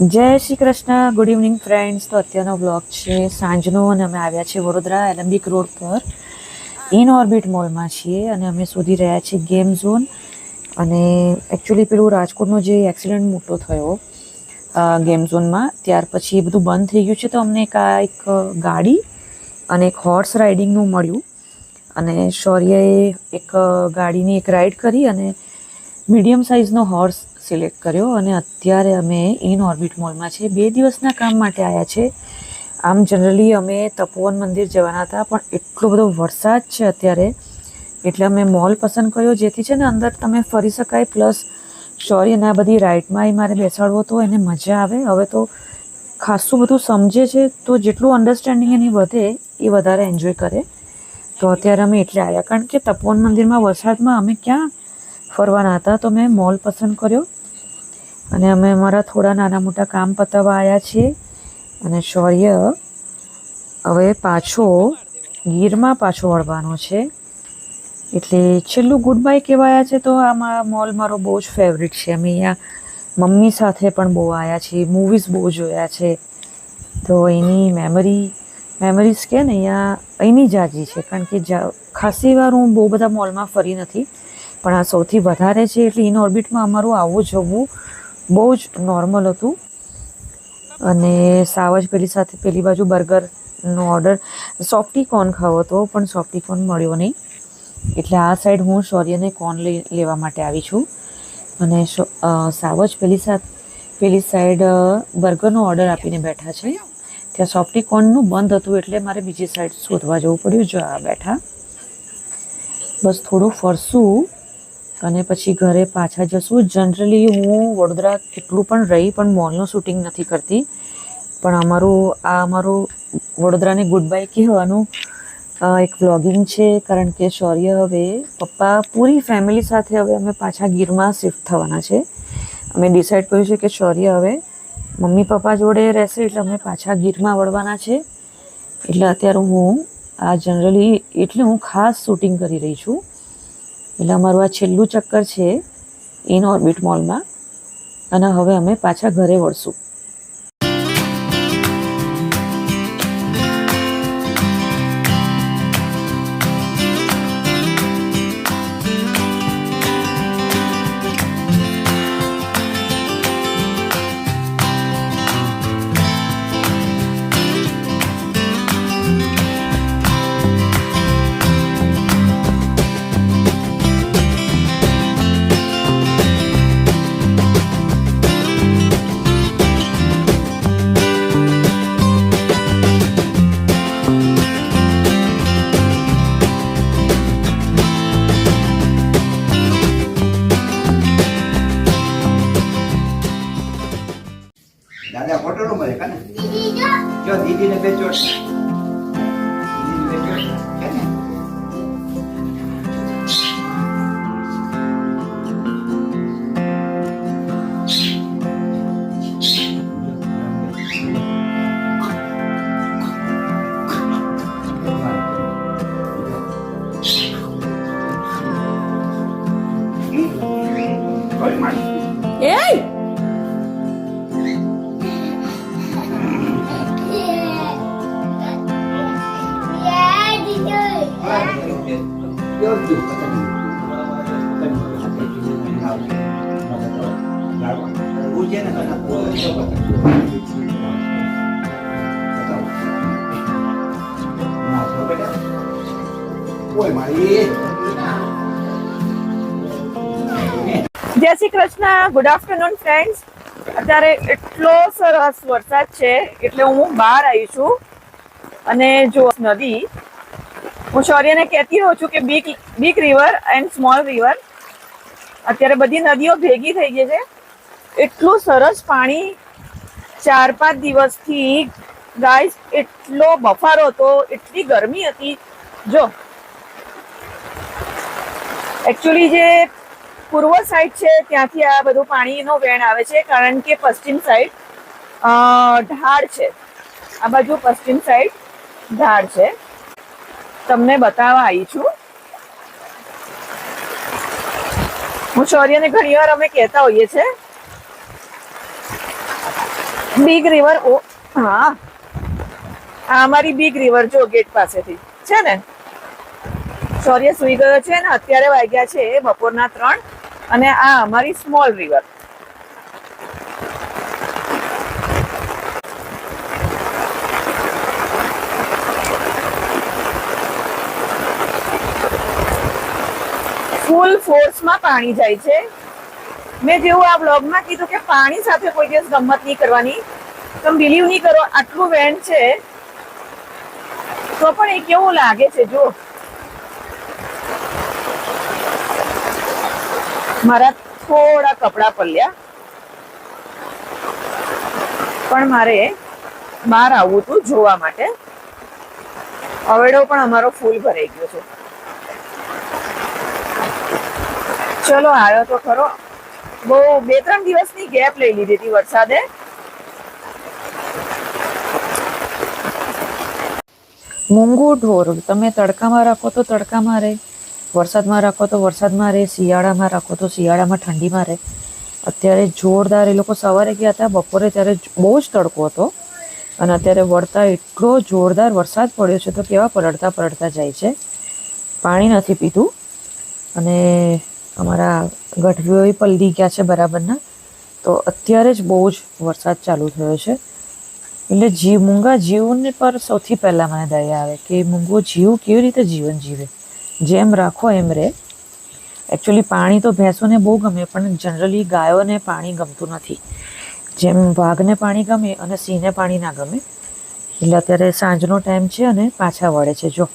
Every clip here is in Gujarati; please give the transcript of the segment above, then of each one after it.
Jai Shri Krishna. Good evening friends તો અત્યારનો બ્લોગ છે સાંજનો અને અમે આવ્યા છીએ વડોદરા એલમ્બિક રોડ પર. ઇન ઓર્બિટ મોલમાં છીએ અને અમે શોધી રહ્યા છીએ ગેમ ઝોન અને એકચ્યુઅલી પેલું રાજકોટનો જે એક્સિડન્ટ મોટો થયો ગેમ ઝોનમાં ત્યાર પછી એ બધું બંધ થઈ ગયું છે તો અમને એક આ એક ગાડી અને એક હોર્સ રાઇડિંગનું મળ્યું. અને શૌર્યએ એક ગાડીની એક રાઈડ કરી અને મીડિયમ સાઇઝનો હોર્સ સિલેક્ટ કર્યો અને અત્યારે અમે ઇન ઓર્બિટ મોલમાં છે. બે દિવસના કામ માટે આવ્યા છે. આમ જનરલી અમે તપોવન મંદિર જવાના હતા, પણ એટલો બધો વરસાદ છે અત્યારે. એટલે અમે મોલ પસંદ કર્યો, જેથી છે ને અંદર તમે ફરી શકાય પ્લસ સોરી અને આ બધી રાઇડમાં મારે બેસાડવો તો એને મજા આવે. હવે તો ખાસું બધું સમજે છે, તો જેટલું અન્ડરસ્ટેન્ડિંગ એની વધે, એ વધારે એન્જોય કરે. તો અત્યારે અમે એટલે આવ્યા કારણ કે તપોવન મંદિરમાં વરસાદમાં અમે ક્યાં ફરવાના હતા, તો મેં મોલ પસંદ કર્યો. અને અમે અમારા થોડા નાના મોટા કામ પતાવવા આવ્યા છીએ. અને શૌર્ય હવે પાછો ગીરમાં પાછો વળવાનો છે. એટલે છેલ્લું ગુડ બાય કહેવાયા છે તો આમાં મોલ મારો બહુ જ ફેવરિટ છે. અમે અહીંયા મમ્મી સાથે પણ બહુ આવ્યા છીએ મૂવીઝ બહુ જોયા છે. તો એની મેમરી મેમરીઝ કે ને અહીંયા અહીંની જાજી છે. કારણ કે જા, ખાસી વાર હું બહુ બધા મોલમાં ફરી નથી. પણ આ સૌથી વધારે છે એટલે ઇન ઓર્બિટમાં અમારું આવવું જવું બહુ જ નોર્મલ હતું. અને સાવ જ પેલી સાથે, પેલી બાજુ બર્ગરનો ઓર્ડર સોફ્ટી કોર્ન ખાવો હતો, પણ સોફ્ટી કોર્ન મળ્યો નહીં. એટલે આ સાઈડ હું શૌર્યને કોર્ન લઈ, લેવા માટે આવી છું. અને સાવ જ પેલી સાથ, પેલી સાઈડ બર્ગરનો ઓર્ડર આપીને બેઠા છે. ત્યાં સોફ્ટી કોર્નનું બંધ હતું, એટલે મારે બીજી સાઈડ શોધવા જવું પડ્યું. જો આ બેઠા. બસ થોડું ફરશું. અને પછી ઘરે પાછા જશું. જનરલી હું વડોદરા કેટલું પણ રહી, પણ મોલનું શૂટિંગ નથી કરતી. પણ અમારું, આ અમારું વડોદરાને ગુડ બાય કહેવાનું એક વ્લોગિંગ છે. કારણ કે શૌર્ય હવે, પપ્પા પૂરી ફેમિલી સાથે હવે અમે પાછા ગીરમાં શિફ્ટ થવાના છે. અમે ડિસાઈડ કર્યું છે કે શૌર્ય હવે, મમ્મી પપ્પા જોડે રહેશે એટલે અમે પાછા ગીરમાં વળવાના છે. એટલે અત્યારે હું, આ જનરલી એટલે હું ખાસ શૂટિંગ કરી રહી છું. એટલે અમારું આ છેલ્લું ચક્કર છે ઇન ઓર્બિટ મોલમાં. અને હવે અમે પાછા ઘરે વળશું. દાદા ફોટો નો મળે કાને જો દીદી ને બેચો દીદીને બેચો છે ને? કોઈ Jai Shri Krishna. Good afternoon friends અત્યારે એટલો સરસ વરસાદ છે એટલે હું બહાર આવી છું. અને જો નદી હું શૌર્યને કહેતી હોઉં છું કે big big river and small river અત્યારે બધી નદીઓ ભેગી થઈ ગઈ છે. એટલું સરસ પાણી ચાર પાંચ દિવસથી ગાય એટલો બફારો હતો, એટલી ગરમી હતી. જો એકચ્યુઅલી જે પૂર્વ સાઈડ છે, ત્યાંથી આ બધું પાણીનો વેણ આવે છે, કારણ કે પશ્ચિમ સાઈડ ઢાળ છે. આ બાજુ પશ્ચિમ સાઈડ ઢાળ છે. તમને બતાવવા આવી છું. હું શૌર્યને ઘણી વાર અમે કહેતા હોઈએ છીએ બિગ રિવર ઓ હા. આ અમારી બિગ રિવર જો ગેટ પાસેથી, છે ને? શૌર્ય સુઈ ગયો છે ને, અત્યારે વાગ્યા છે બપોરના ત્રણ, અને આ અમારી સ્મોલ રિવર ફૂલ ફોર્સમાં પાણી જાય છે. મેં જેવું આ બ્લોગમાં કીધું કે પાણી સાથે કોઈ દિવસ ગમત નહીં કરવાની. તમે બિલીવ નહીં કરો, આટલું વેન છે. તો પણ એ કેવું લાગે છે જો મારા થોડા કપડા પલ્યા પણ મારે બહાર આવવું હતું જોવા માટે. અવેડો પણ અમારો ફૂલ ભરાઈ ગયો છે. ચલો આવ્યો તો ખરો. બહુ બે ત્રણ દિવસની ગેપ લઈ લીધી હતી વરસાદે. મૂંગું ઢોર, તમે તડકામાં રાખો તો તડકામાં રહે. વરસાદમાં રાખો તો વરસાદમાં રહે, શિયાળામાં રાખો તો શિયાળામાં ઠંડીમાં રહે. અત્યારે જોરદાર એ લોકો સવારે ગયા હતા, બપોરે ત્યારે બહુ જ તડકો હતો. અને અત્યારે વળતા એટલો જોરદાર વરસાદ પડ્યો છે તો કેવા પલળતા પલળતા જાય છે. પાણી નથી પીધું. અને અમારા ગઢવીઓ પલળી ગયા છે બરાબરના. તો અત્યારે જ બહુ જ વરસાદ ચાલુ થયો છે. એટલે જીવ મૂંગા જીવને પર સૌથી પહેલાં મને દયા આવે કે મૂંગો જીવ કેવી રીતે જીવન જીવે? જેમ રાખો એમ રહે એકચ્યુઅલી પાણી તો ભેંસોને બહુ ગમે, પણ જનરલી ગાયોને પાણી ગમતું નથી. જેમ વાઘને પાણી ગમે અને સિંહને પાણી ના ગમે. એટલે અત્યારે સાંજનો ટાઈમ છે અને પાછા વળે છે. જો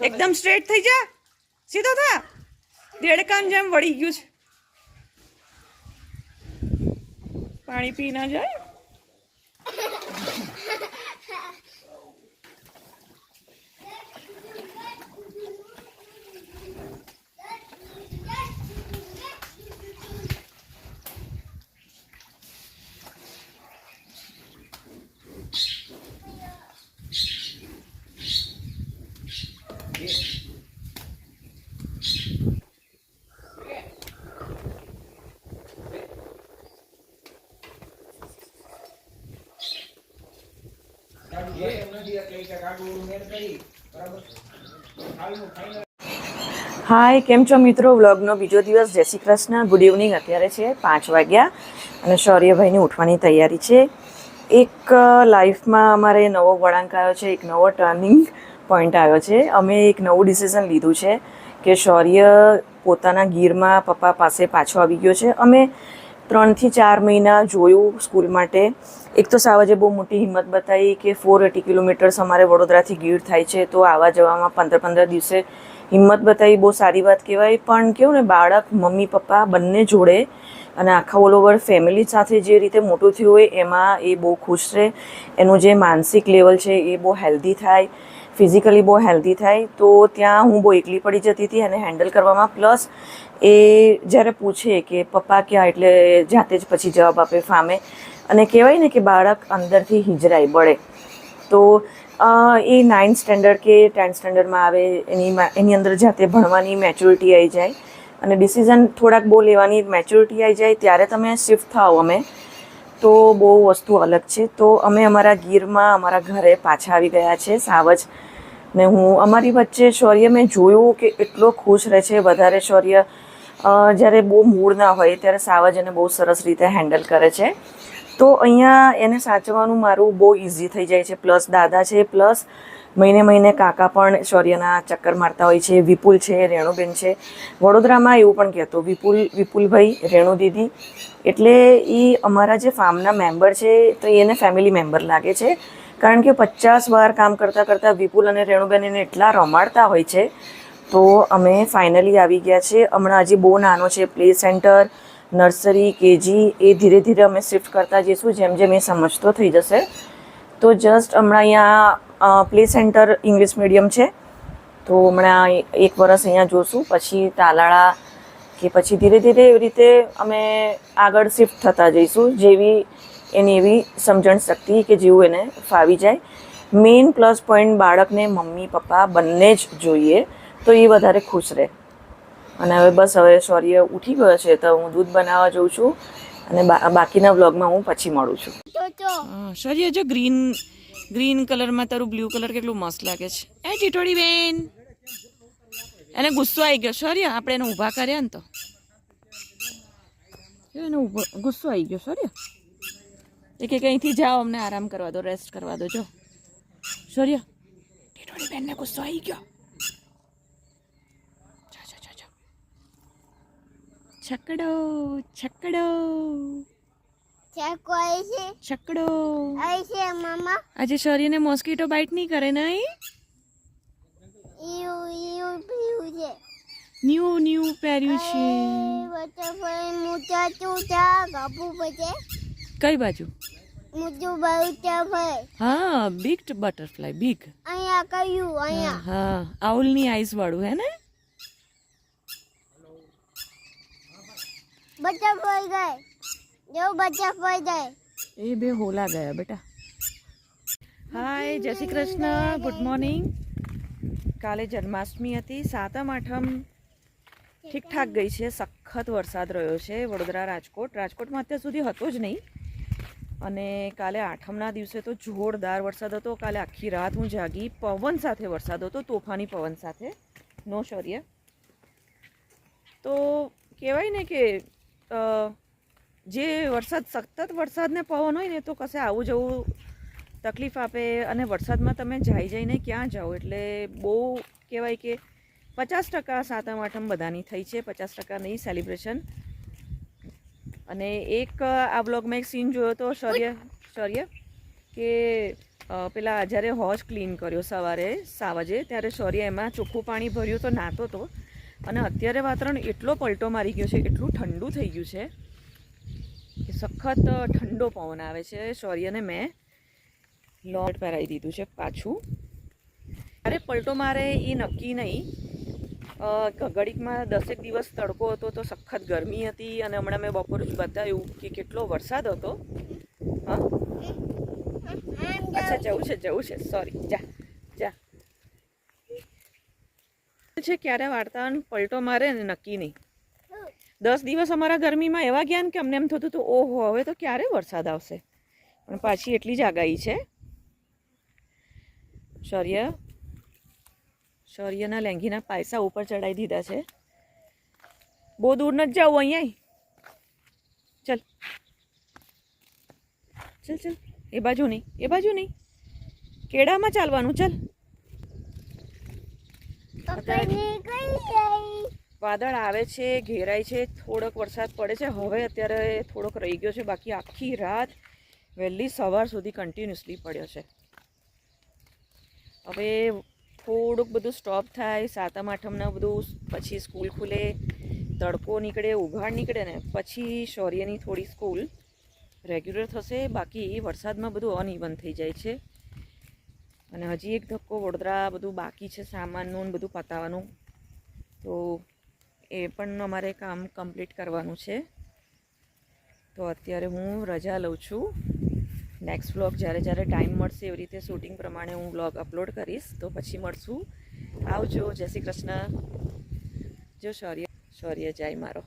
એકદમ સ્ટ્રેટ થઈ જા. સીધો થા. દેડકાન જેમ વળી ગયું છે. પાણી પી ના જાય? હાય, કેમ છો મિત્રો? વ્લોગનો બીજો દિવસ. જય શ્રી કૃષ્ણ. ગુડ ઇવનિંગ અત્યારે છે પાંચ વાગ્યા અને શૌર્યભાઈની ઉઠવાની તૈયારી છે. એક લાઈફમાં અમારે નવો વળાંક આવ્યો છે, એક નવો ટર્નિંગ પોઈન્ટ આવ્યો છે. અમે એક નવું ડિસિઝન લીધું છે કે શૌર્ય પોતાના ગીરમાં પપ્પા પાસે પાછો આવી ગયો છે. અમે ત્રણથી ચાર મહિના જોયું સ્કૂલ માટે. એક તો સાવજે બહુ મોટી હિંમત બતાવી કે ફોર એટી કિલોમીટર્સ અમારે વડોદરાથી ગીર થાય છે, તો આવવા જવામાં પંદર પંદર દિવસે હિંમત બતાવી બહુ સારી વાત કહેવાય. પણ કેવું ને, બાળક, મમ્મી, પપ્પા બંને જોડે અને આખા ઓલ ઓવર ફેમિલી સાથે જે રીતે મોટું થયું હોય, એમાં એ બહુ ખુશ રહે. એનું જે માનસિક લેવલ છે એ બહુ હેલ્ધી થાય. ફિઝિકલી બહુ હેલ્ધી થાય, તો ત્યાં હું બહુ એકલી પડી જતી હતી અને હેન્ડલ કરવામાં. પ્લસ એ જ્યારે પૂછે કે પપ્પા ક્યાં, એટલે જાતે જ પછી જવાબ આપે ફામે. અને કહેવાય ને કે બાળક અંદરથી હિજરાય બળે. તો એ નાઇન્થ સ્ટેન્ડર્ડ કે ટેન્થ સ્ટેન્ડર્ડમાં આવે, એની એની અંદર જાતે ભણવાની મેચ્યોરિટી આવી જાય. અને ડિસિઝન થોડાક બહુ લેવાની મેચ્યોરિટી આવી જાય, ત્યારે તમે શિફ્ટ થાઓ અમે. તો બહુ વસ્તુ અલગ છે. તો અમે અમારા ગીરમાં, અમારા ઘરે પાછા આવી ગયા છે, સાવજ. ને હું, અમારી વચ્ચે શૌર્ય મેં જોયું કે એટલો ખુશ રહે છે, વધારે શૌર્ય જ્યારે બહુ મૂળ ના હોય, ત્યારે સાવજ એને બહુ સરસ રીતે હેન્ડલ કરે છે. તો અહીંયા એને સાચવવાનું મારું બહુ ઇઝી થઈ જાય છે. પ્લસ દાદા છે પ્લસ મહિને મહિને કાકા પણ શૌર્યના ચક્કર મારતા હોય છે, વિપુલ છે, રેણુબેન છે. વડોદરામાં એવું પણ કહેતો, વિપુલ, વિપુલભાઈ, રેણુ દીદી. એટલે એ અમારા જે ફાર્મના મેમ્બર છે, તો એને ફેમિલી મેમ્બર લાગે છે. કારણ કે પચાસ વાર કામ કરતાં કરતાં વિપુલ અને રેણુબેન એને એટલા રમાડતા હોય છે. તો અમે ફાઇનલી આવી ગયા છે. હમણાં હજી બહુ નાનો છે, પ્લે સેન્ટર, નર્સરી, કેજી, એ ધીરે ધીરે અમે શિફ્ટ કરતા જઈશું, જેમ જેમ એ સમજતો થઈ જશે. તો જસ્ટ હમણાં અહીંયા પ્લે સેન્ટર ઇંગ્લિશ મીડિયમ છે. તો હમણાં એક વરસ અહીંયા જોશું. પછી તાલાળા કે પછી ધીરે ધીરે એવી રીતે અમે આગળ શિફ્ટ થતા જઈશું. જેવી એની એવી સમજણ શક્તિ કે જેવું એને ફાવી જાય. મેઇન પ્લસ પોઈન્ટ બાળકને મમ્મી પપ્પા બંને જ જોઈએ તો એ વધારે ખુશ રહે. અને હવે બસ હવે શૌર્ય ઉઠી ગયો છે તો હું દૂધ બનાવવા જઉં છું. અને બાકીના વ્લોગમાં હું પછી મળું છું. શૌર્ય જો. ગ્રીન ગ્રીન કલરમાં તારું બ્લુ કલર કેટલું મસ્ત લાગે છે. એ ટીટોડી બેન એને ગુસ્સો આવી ગયો સોરી આપણે એને ઊભા કર્યા ને તો. એને ગુસ્સો આવી ગયો સોરી એ કે કંઈથી જાઓ અમને આરામ કરવા દો રેસ્ટ કરવા દો જો. સોરી ટીટોડી બેનને ગુસ્સો આવી ગયો. છકડો છકડો. છકડો. આજે શરીરને મોસ્કીટો બાઇટ નહીં કરે નહીં? ન્યુ ન્યુ પહેર્યું છે. કઈ બાજુ? હા બિગ બટરફ્લાય બિગ અહીંયા કયું અહીંયા. હા આઉલની આઈસ વાળું હે ને? બટરફ્લાય ગઈ. જો બચ્ચા ફોઈ જાય. એ બે હોલા ગયા બેટા. હાય જય શ્રી કૃષ્ણ. ગુડ મોર્નિંગ કાલે જન્માષ્ટમી હતી. સાતમ, આઠમ ઠીકઠાક ગઈ છે. સખત વરસાદ રહ્યો છે. વડોદરા રાજકોટ. રાજકોટમાં અત્યાર સુધી હતો જ નહીં. અને કાલે આઠમના દિવસે તો જોરદાર વરસાદ હતો. કાલે આખી રાત હું જાગી. પવન સાથે વરસાદ હતો. તોફાની પવન સાથે. નો શૌર્ય તો કહેવાય ને કે જે વરસાદ સતત વરસાદને પવન હોય ને તો કશે આવું જવું તકલીફ આપે અને વરસાદમાં તમે જાય જઈને ક્યાં જાઓ? એટલે બહુ કહેવાય કે પચાસ ટકા સાતમ આઠમ બધાની થઈ છે, પચાસ ટકા નહીં સેલિબ્રેશન અને એક આ બ્લોગમાં એક સીન જોયો તો શૌર્ય શૌર્ય કે પેલા જ્યારે હોશ ક્લીન કર્યો સવારે સાવજે ત્યારે શૌર્ય એમાં ચોખ્ખું પાણી ભર્યું તો નાતો તો. અને અત્યારે વાતાવરણ એટલો પલટો મારી ગયો છે, એટલું ઠંડુ થઈ ગયું છે. સખત ઠંડો પવન આવે છે. શૌર્યને મેં લોટ પહેરાવી દીધું છે પાછું. અરે, પલટો મારે એ નક્કી નહીં. ઘડીકમાં દસેક દિવસ તડકો હતો તો સખત ગરમી હતી અને હમણાં મેં બપોરે જ બતાવ્યું કે કેટલો વરસાદ હતો. હા? અચ્છા, જવું છે જવું છે. સોરી જા જા. છે? ક્યારે વાર્તાવરણ પલટો મારે નક્કી નહીં. દસ દિવસ અમારા ગરમીમાં એવા ગયા ને કે અમને એમ થતું હતું, ઓહો, હવે તો ક્યારે વરસાદ આવશે? પણ પાછી એટલી જ આગાહી છે. શૌર્ય, શૌર્યના લેંઘીના પાયસા ઉપર ચડાવી દીધા છે. બહુ દૂર નથી જવું અહીંયા ચલ. ચલ ચલ. એ બાજુ નહીં, એ બાજુ નહીં. કેળામાં ચાલવાનું, ચલ. વાદળ આવે છે, ઘેરાય છે, થોડોક વરસાદ પડે છે. હવે અત્યારે થોડોક રહી ગયો છે, બાકી આખી રાત વહેલી સવાર સુધી કન્ટિન્યુઅસલી પડ્યો છે. હવે થોડુંક બધું સ્ટોપ થાય, સાતમ આઠમના બધું પછી સ્કૂલ ખુલે, તડકો નીકળે, ઉઘાડ નીકળે ને પછી શૌર્યની થોડી સ્કૂલ રેગ્યુલર થશે. બાકી વરસાદમાં બધું અનઇવન થઈ જાય છે. અને હજી એક ધક્કો વડોદરા બધું બાકી છે, સામાનનું ને બધું પતાવવાનું તો એ પણ અમારે કામ કમ્પ્લીટ કરવાનું છે. તો અત્યારે હું રજા લઉં છું. નેક્સ્ટ વ્લોગ જ્યારે જ્યારે ટાઈમ મળશે એવી રીતે શૂટિંગ પ્રમાણે હું વ્લોગ અપલોડ કરીશ, તો પછી મળશું. આવજો. જય શ્રી કૃષ્ણ. જો શૌર્ય શૌર્ય જાય મારો.